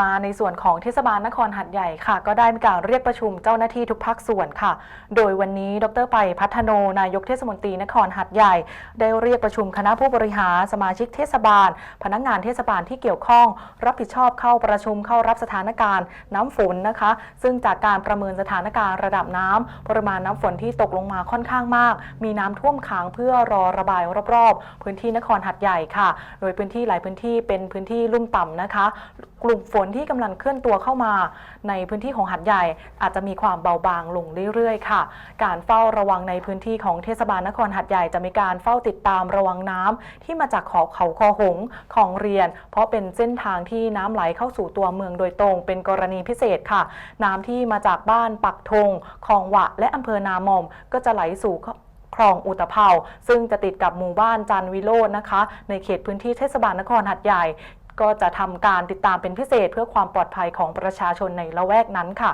มาในส่วนของเทศบาลนครหัดใหญ่ค่ะ ก็ได้มีการเรียกประชุมเจ้าหน้าที่ทุกภาคส่วนค่ะ โดยวันนี้ดรไปพัฒโนนายกเทศมนตรีนครหัดใหญ่ ได้เรียกประชุมคณะผู้บริหารสมาชิกเทศบาล พนักงานเทศบาลที่เกี่ยวข้อง รับผิดชอบเข้าประชุมเข้ารับสถานการณ์น้ำฝนนะคะ ซึ่งจากการประเมินสถานการณ์ระดับน้ำปริมาณน้ำฝนที่ตกลงมาค่อนข้างมาก มีน้ำท่วมขังเพื่อรอระบายรอบๆ พื้นที่นครหัดใหญ่ค่ะ โดยพื้นที่หลายพื้นที่เป็นพื้นที่ลุ่มต่ำนะคะ กลุ่มฝนนที่กำลังเคลื่อนตัวเข้ามาในพื้นที่ของหัดใหญ่ อาจจะมีความเบาบางลงเรื่อยๆ ค่ะ การเฝ้าระวังในพื้นที่ของเทศบาลนครหัดใหญ่จะมีการเฝ้าติดตามระวังน้ำที่มาจากขอบเขาคอหงของเรียน เพราะเป็นเส้นทางที่น้ำไหลเข้าสู่ตัวเมืองโดยตรง เป็นกรณีพิเศษค่ะ น้ำที่มาจากบ้านปักธงคลองหวะ และอำเภอนามอม ก็จะไหลสู่คลองอุตภเปาซึ่งจะติดกับหมู่บ้านจันวิโรจน์นะคะ ในเขตพื้นที่เทศบาลนครหัดใหญ่ ก็จะทำการติดตามเป็นพิเศษเพื่อความปลอดภัยของประชาชนในละแวกนั้นค่ะ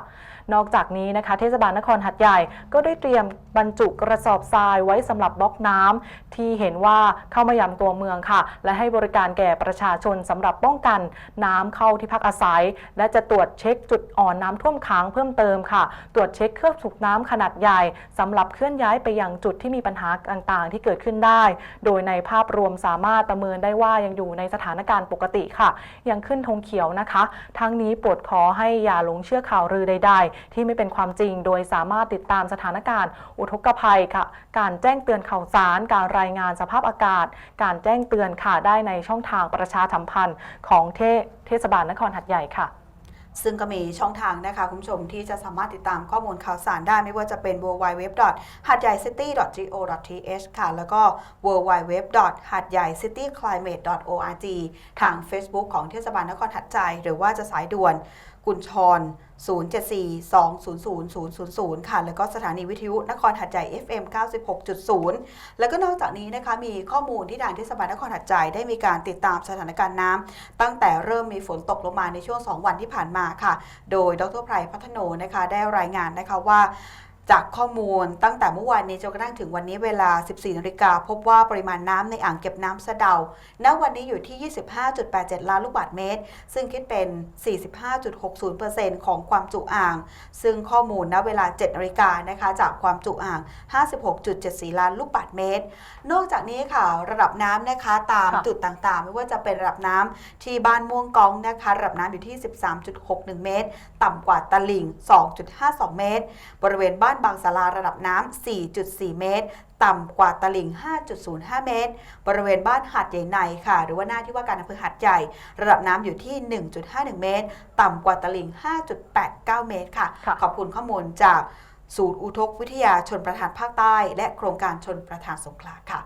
นอกจากนี้นะคะ เทศบาลนครหัดใหญ่ก็ได้เตรียมบรรจุกระสอบทรายไว้สำหรับบล็อกน้ำที่เห็นว่าเข้ามายำตัวเมืองค่ะ และให้บริการแก่ประชาชนสำหรับป้องกันน้ำเข้าที่พักอาศัย และจะตรวจเช็คจุดอ่อนน้ำท่วมขังเพิ่มเติมค่ะ ตรวจเช็คเครื่องสูบน้ำขนาดใหญ่สำหรับเคลื่อนย้ายไปยังจุดที่มีปัญหาต่างๆ ที่เกิดขึ้นได้ โดยในภาพรวมสามารถประเมินได้ว่ายังอยู่ในสถานการณ์ปกติค่ะ ยังขึ้นธงเขียวนะคะ ทั้งนี้โปรดขอให้อย่าหลงเชื่อข่าวลือใด ๆ ที่ไม่เป็นความจริง โดยสามารถติดตามสถานการณ์ อุทกภัยค่ะ การแจ้งเตือนข่าวสาร การรายงานสภาพอากาศ การแจ้งเตือนค่ะได้ในช่องทางประชาสัมพันธ์ของเทเทศบาลนครหัดใหญ่ค่ะ ซึ่งก็มีช่องทางนะคะคุณผู้ชมที่จะสามารถติดตามข้อมูลข่าวสารได้ไม่ว่าจะเป็น w w w h a d y a i c i t y go th ค่ะ แล้วก็ w w w h a d y a i c i t y c l i m a t e org ทาง Facebook ของเทศบาลนครหัดใจ หรือว่าจะสายด่วนกุญชร 074-200-000 ค่ะ แล้วก็สถานีวิทยุนครหัดใหญ่ FM 96.0 แล้วก็นอกจากนี้นะคะ มีข้อมูลที่ทางเทศบาลนครหัดใหญ่ได้มีการติดตามสถานการณ์น้ำตั้งแต่เริ่มมีฝนตกลงมาในช่วง 2 วันที่ผ่านมาค่ะ โดยดรไพรพัฒโนนะคะได้รายงานนะคะว่า จากข้อมูลตั้งแต่เมื่อวานนี้จนกระทั่งถึงวันนี้เวลา 14นาฬิกาพบว่าปริมาณน้ำในอ่างเก็บน้ำสะเดา ณ วันนี้อยู่ที่ 25.87 ล้านลูกบาศก์เมตร ซึ่งคิดเป็น 45.60%ของความจุอ่าง ซึ่งข้อมูลณเวลา 7นาฬิกานะคะ จากความจุอ่าง 56.74 ล้านลูกบาศก์เมตร นอกจากนี้ค่ะ ระดับน้ำนะคะตามค่ะจุดต่างๆ ไม่ว่าจะเป็นระดับน้ำที่บ้านม่วงกองนะคะระดับน้ำอยู่ที่ 13.61 เมตร ต่ำกว่าตลิ่ง 2.52 เมตร บริเวณบ้านบางสาราระดับน้ำ 4.4 เมตร ต่ำกว่าตลิ่ง 5.05 เมตร บริเวณบ้านหาดใหญ่ในค่ะ หรือว่าหน้าที่ว่าการอำเภอหาดใหญ่ ระดับน้ำอยู่ที่ 1.51 เมตร ต่ำกว่าตลิ่ง 5.89 เมตรค่ะค่ะขอบคุณข้อมูลจากศูนย์อุทกวิทยาชนประทานภาคใต้ และโครงการชนประทานสงขลาค่ะ